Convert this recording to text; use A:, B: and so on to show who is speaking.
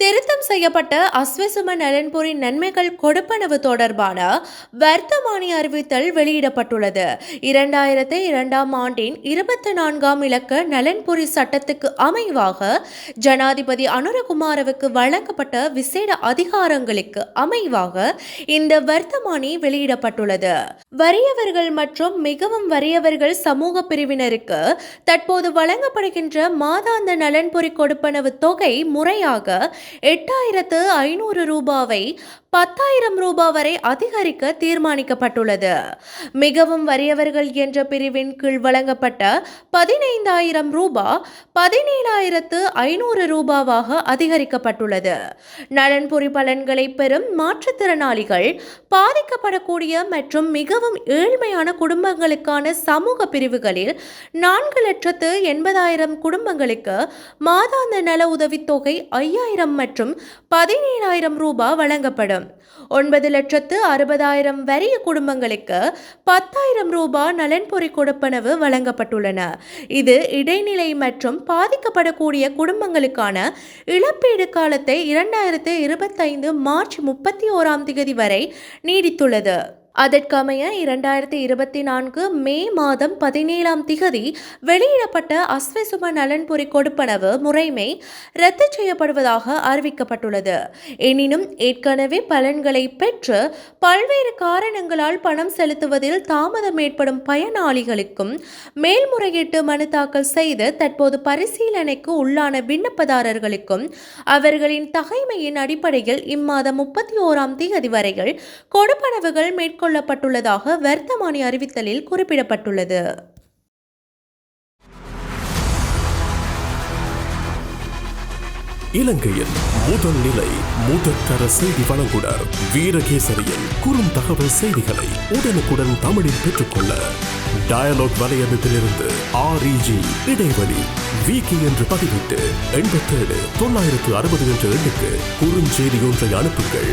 A: திருத்தம் செய்யப்பட்ட அஸ்வசும நலன்புரி நன்மைகள் கொடுப்பனவு தொடர்பான வர்த்தமானி அறிவித்தல் வெளியிடப்பட்டுள்ளது. இரண்டாயிரத்தி இரண்டாம் ஆண்டின் இருபத்தி நான்காம் இலக்க நலன்புரி சட்டத்துக்கு அமைவாக ஜனாதிபதி அனுரகுமாரவுக்கு வழங்கப்பட்ட விசேட அதிகாரங்களுக்கு அமைவாக இந்த வர்த்தமானி வெளியிடப்பட்டுள்ளது. வறியவர்கள் மற்றும் மிகவும் வறியவர்கள் சமூக பிரிவினருக்கு தற்போது வழங்கப்படுகின்ற மாதாந்த நலன்புரி கொடுப்பனவு தொகை முறையாக எட்டாயிரத்து ஐநூறு ரூபாவை பத்தாயிரம் ரூபாய் வரை அதிகரிக்க தீர்மானிக்கப்பட்டுள்ளது. மிகவும் வறியவர்கள் என்ற பிரிவின் கீழ் வழங்கப்பட்ட பதினைந்தாயிரம் ரூபாய் பதினேழாயிரத்து ஐநூறு ரூபாவாக அதிகரிக்கப்பட்டுள்ளது. நலன்புரி பலன்களை பெறும் மாற்றுத்திறனாளிகள் பாதிக்கப்படக்கூடிய மற்றும் மிகவும் ஏழ்மையான குடும்பங்களுக்கான சமூக பிரிவுகளில் நான்கு லட்சத்து எண்பதாயிரம் குடும்பங்களுக்கு மாதாந்த நல உதவித்தொகை ஐயாயிரம் மற்றும் பதினேழாயிரம் ரூபாய் வழங்கப்படும். ஒன்பது லட்சத்து அறுபதாயிரம் வறிய குடும்பங்களுக்கு பத்தாயிரம் ரூபாய் நலன்பொறி கொடுப்பனவு வழங்கப்பட்டுள்ளன. இது இடைநிலை மற்றும் பாதிக்கப்படக்கூடிய குடும்பங்களுக்கான இழப்பீடு காலத்தை இரண்டாயிரத்து இருபத்தைந்து மார்ச் முப்பத்தி ஓராம் தேதி வரை நீடித்துள்ளது. அதற்கமைய இரண்டாயிரத்தி இருபத்தி நான்கு மே மாதம் பதினேழாம் திகதி வெளியிடப்பட்ட அஸ்வசும நலன்புரி கொடுப்பனவு முறைமை ரத்து செய்யப்படுவதாக அறிவிக்கப்பட்டுள்ளது. எனினும் ஏற்கனவே பலன்களை பெற்று பல்வேறு காரணங்களால் பணம் செலுத்துவதில் தாமதம் ஏற்படும் பயனாளிகளுக்கும் மேல்முறையீட்டு மனு தாக்கல் செய்து தற்போது பரிசீலனைக்கு உள்ளான விண்ணப்பதாரர்களுக்கும் அவர்களின் தகைமையின் அடிப்படையில் இம்மாதம் முப்பத்தி ஓராம் தேதி வரையில் கொடுப்பனவுகள் மேற்கொள்ள மேற்கொள்ளப்பட்டுள்ளதாக வர்த்தமானி அறிவித்தலில் குறிப்பிடப்பட்டுள்ளது.
B: இலங்கையின் முதல் நிலை முதற்கர செய்தி வழங்குனர் வீரகேசரியின் குறும் தகவல் செய்திகளை உடனுக்குடன் தமிழில் பெற்றுக்கொள்ள. டயலாக் வலையமைப்பிலிருந்து ஆர்இஜி இடைவெளி விகி என்று பதிவிட்டு எண்பத்தேழு தொள்ளாயிரத்து அறுபது என்ற எண்ணுக்கு குறுஞ்செய்தி ஒன்றை அனுப்புங்கள்.